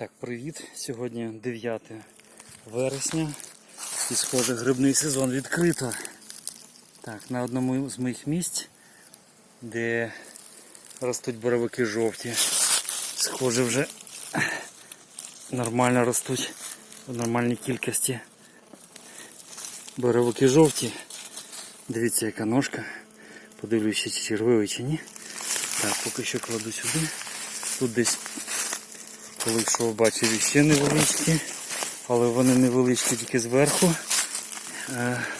Так, привіт. Сьогодні 9 вересня. І схоже грибний сезон відкрито. Так, на одному з моїх місць, де ростуть боровики жовті. Схоже вже нормально ростуть в нормальній кількості. Боровики жовті. Дивіться, яка ножка. Подивлюся, чи червивий чи ні. Так, поки що кладу сюди. Тут десь коли йшов, бачив ще невеличкі, але вони невеличкі тільки зверху.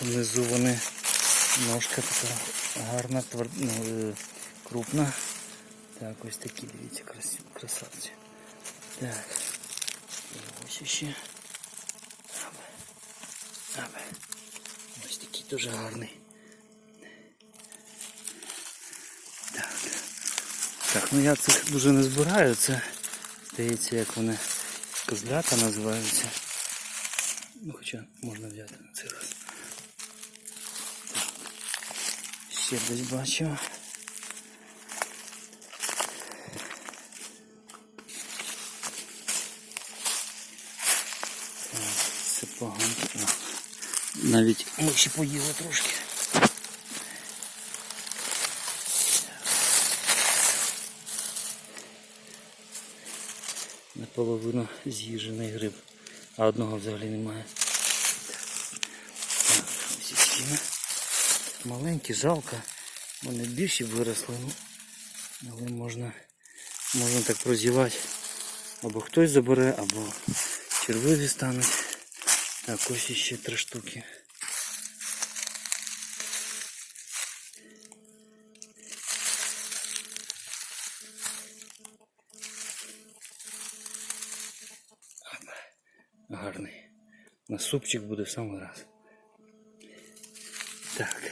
Внизу вони ножка така гарна, твер... ну, е, крупна. Так, ось такі, дивіться, красавці. Так. І ось ще. Ось такий дуже гарний. Так. Так, ну я цих дуже не збираю, це здається, як вони козлята називаються. Ну хоча можна взяти на цей раз. Ще десь бачу. Це погано. Навіть ми ще поїли трошки. Наполовину з'їжджений гриб, а одного взагалі немає. Так, ось і стіни. Маленькі, жалко. Вони більші виросли, ну, але можна, можна так прозівати. Або хтось забере, або червиві стануть. Так, ось іще три штуки. Гарний. На супчик буде в самий раз. Так.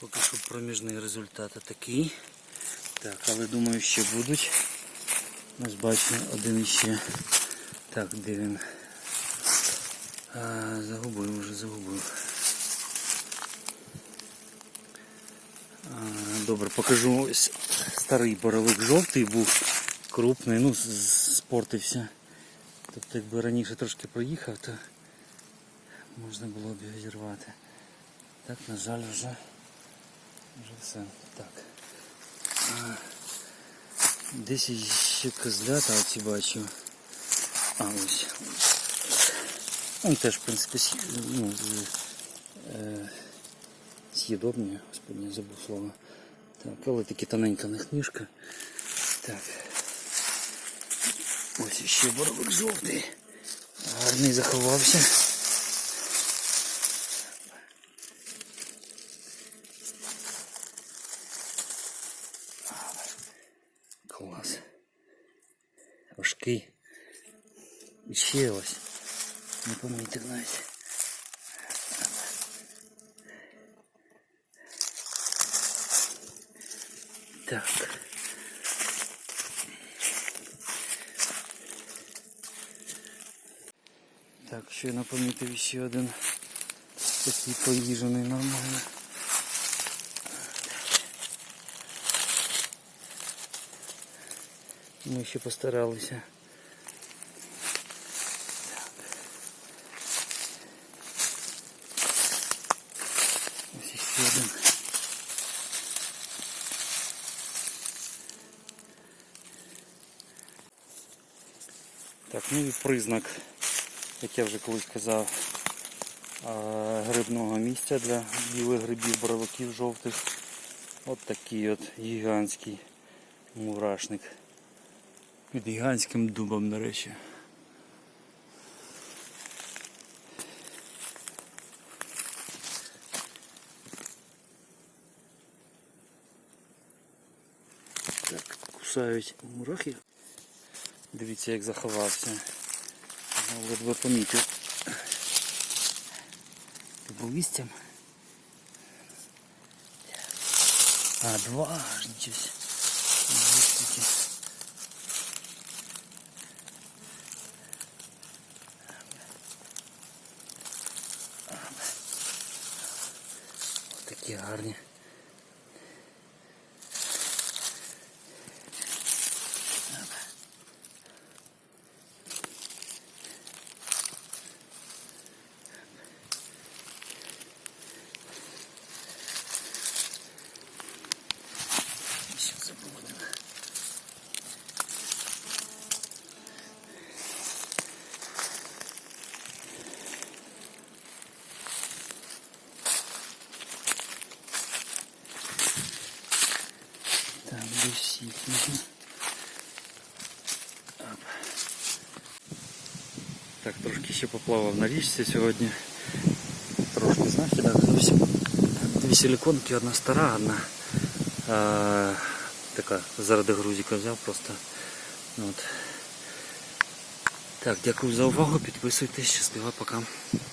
Поки що проміжний результат такий. Так, але думаю, ще будуть. Ось бачимо один іще. Так, де він? А, загубив, вже загубив. Добре, покажу ось старий боровик жовтий був крупний, ну, спортився. Тобто якби раніше трошки проїхав, то можна було б його зірвати. Так, на жаль, вже, вже все. Так. Десь ще козлята оці бачу. А, ось. Він теж, в принципі, ну, е, з'їдобні, господи, я забув слово. Так, але таки тоненька них ніжка. Так. Ось ще боровик жовтий. Гарний заховався. Клас. Важкий. І ще ось. Не помітив навіть. Так. Так, я помітив ще один такий поїжений нормально. Ми ще постаралися. Так, ну і признак як я вже колись казав, грибного місця для білих грибів, боровиків жовтих. От такий от гігантський мурашник. Під гігантським дубом, до речі. Так, кусають мурахи. Дивіться, як заховався. Ледве помітив. Листям. А, два аж нічого. себе. Ось такі. Ось такі гарні. Так, трошки ще поплавав на річці сьогодні. Трошки знахідок зовсім. Дві силіконки, одна стара, одна а, така заради грузика взяв просто. От. Так, дякую за увагу, підписуйтесь, щасливо, пока.